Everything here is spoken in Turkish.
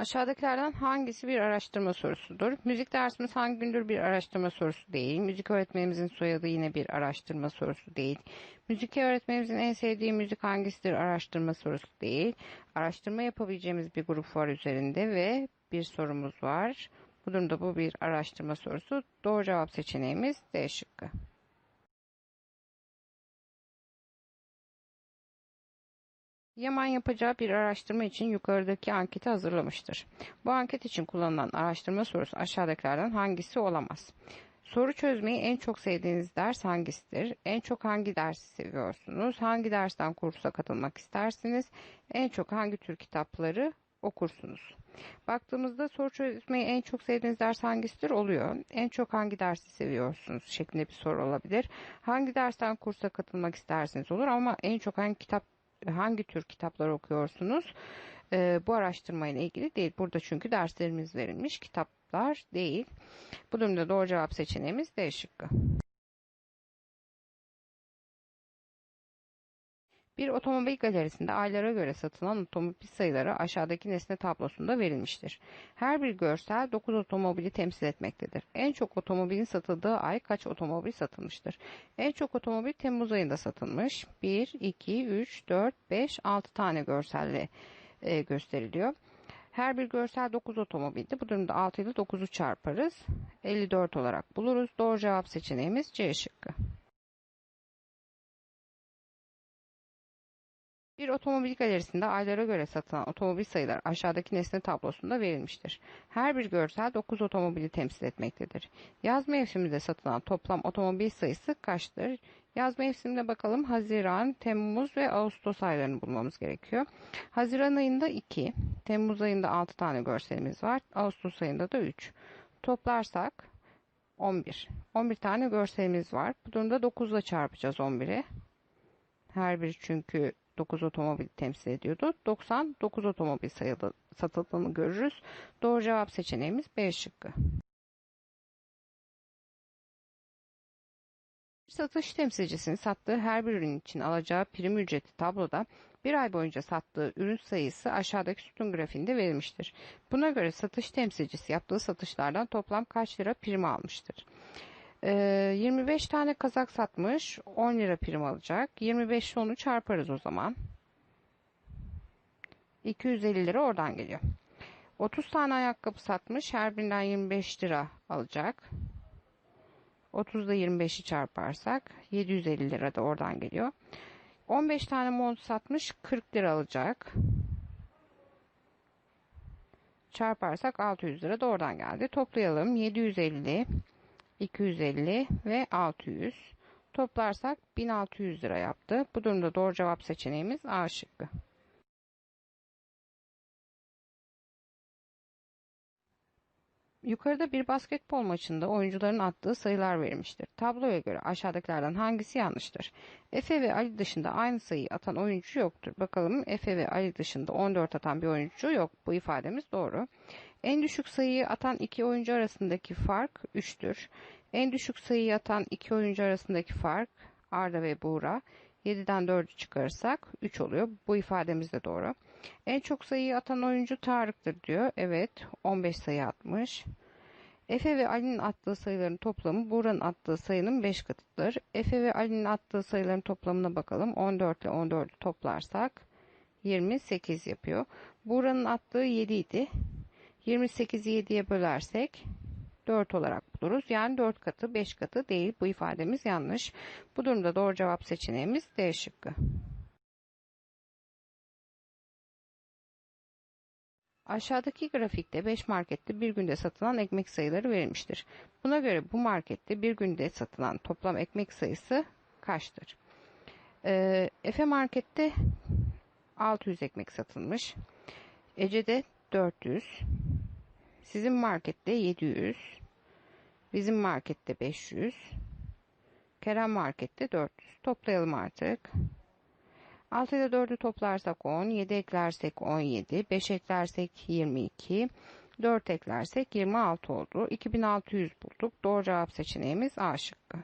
Aşağıdakilerden hangisi bir araştırma sorusudur? Müzik dersimiz hangi gündür bir araştırma sorusu değil. Müzik öğretmenimizin soyadı yine bir araştırma sorusu değil. Müzik öğretmenimizin en sevdiği müzik hangisidir araştırma sorusu değil. Araştırma yapabileceğimiz bir grup var üzerinde ve bir sorumuz var. Bu durumda bu bir araştırma sorusu. Doğru cevap seçeneğimiz D şıkkı. Yaman yapacağı bir araştırma için yukarıdaki anketi hazırlamıştır. Bu anket için kullanılan araştırma sorusu aşağıdakilerden hangisi olamaz? Soru çözmeyi en çok sevdiğiniz ders hangisidir? En çok hangi dersi seviyorsunuz? Hangi dersten kursa katılmak istersiniz? En çok hangi tür kitapları okursunuz? Baktığımızda soru çözmeyi en çok sevdiğiniz ders hangisidir oluyor. En çok hangi dersi seviyorsunuz şeklinde bir soru olabilir. Hangi dersten kursa katılmak istersiniz olur ama en çok hangi kitap hangi tür kitaplar okuyorsunuz? Ee, bu araştırmayla ilgili değil. Burada çünkü derslerimiz verilmiş kitaplar değil. Bu durumda doğru cevap seçeneğimiz D şıkkı. Bir otomobil galerisinde aylara göre satılan otomobil sayıları aşağıdaki nesne tablosunda verilmiştir. Her bir görsel 9 otomobili temsil etmektedir. En çok otomobilin satıldığı ay kaç otomobil satılmıştır? En çok otomobil Temmuz ayında satılmış. 1, 2, 3, 4, 5, 6 tane görselle e, gösteriliyor. Her bir görsel 9 otomobildi. Bu durumda 6 ile 9'u çarparız. 54 olarak buluruz. Doğru cevap seçeneğimiz C şıkkı. Bir otomobil galerisinde aylara göre satılan otomobil sayıları aşağıdaki nesne tablosunda verilmiştir. Her bir görsel 9 otomobili temsil etmektedir. Yaz mevsiminde satılan toplam otomobil sayısı kaçtır? Yaz mevsiminde bakalım Haziran, Temmuz ve Ağustos aylarını bulmamız gerekiyor. Haziran ayında 2, Temmuz ayında 6 tane görselimiz var. Ağustos ayında da 3. Toplarsak 11. 11 tane görselimiz var. Bu durumda 9 ile çarpacağız 11'i. Her biri çünkü 9 otomobil temsil ediyordu. 99 otomobil sayılı, satıldığını görürüz. Doğru cevap seçeneğimiz B şıkkı. Satış temsilcisinin sattığı her bir ürün için alacağı prim ücreti tabloda bir ay boyunca sattığı ürün sayısı aşağıdaki sütun grafiğinde verilmiştir. Buna göre satış temsilcisi yaptığı satışlardan toplam kaç lira prim almıştır? 25 ee, tane kazak satmış. 10 lira prim alacak. 25 onu çarparız o zaman. 250 lira oradan geliyor. 30 tane ayakkabı satmış. Her birinden 25 lira alacak. 30 ile 25'i çarparsak 750 lira da oradan geliyor. 15 tane mont satmış 40 lira alacak. Çarparsak 600 lira da oradan geldi. Toplayalım. 750 250 ve 600. Toplarsak 1600 lira yaptı. Bu durumda doğru cevap seçeneğimiz A şıkkı. Yukarıda bir basketbol maçında oyuncuların attığı sayılar verilmiştir. Tabloya göre aşağıdakilerden hangisi yanlıştır? Efe ve Ali dışında aynı sayıyı atan oyuncu yoktur. Bakalım Efe ve Ali dışında 14 atan bir oyuncu yok. Bu ifademiz doğru. En düşük sayıyı atan iki oyuncu arasındaki fark 3'tür. En düşük sayıyı atan iki oyuncu arasındaki fark Arda ve Buğra. 7'den 4'ü çıkarırsak 3 oluyor. Bu ifademiz de doğru. En çok sayıyı atan oyuncu Tarık'tır diyor. Evet 15 sayı atmış. Efe ve Ali'nin attığı sayıların toplamı Buğra'nın attığı sayının 5 katıdır. Efe ve Ali'nin attığı sayıların toplamına bakalım. 14 ile 14'ü toplarsak 28 yapıyor. Buğra'nın attığı 7 idi. 28'i 7'ye bölersek 4 olarak buluruz. Yani 4 katı 5 katı değil. Bu ifademiz yanlış. Bu durumda doğru cevap seçeneğimiz D şıkkı. Aşağıdaki grafikte 5 markette bir günde satılan ekmek sayıları verilmiştir. Buna göre bu markette bir günde satılan toplam ekmek sayısı kaçtır? Ee, Efe markette 600 ekmek satılmış. Ece'de 400. Sizin markette 700. Bizim markette 500. Kerem markette 400. Toplayalım artık. 6 ile 4'ü toplarsak 10, 7 eklersek 17, 5 eklersek 22, 4 eklersek 26 oldu. 2600 bulduk. Doğru cevap seçeneğimiz A şıkkı.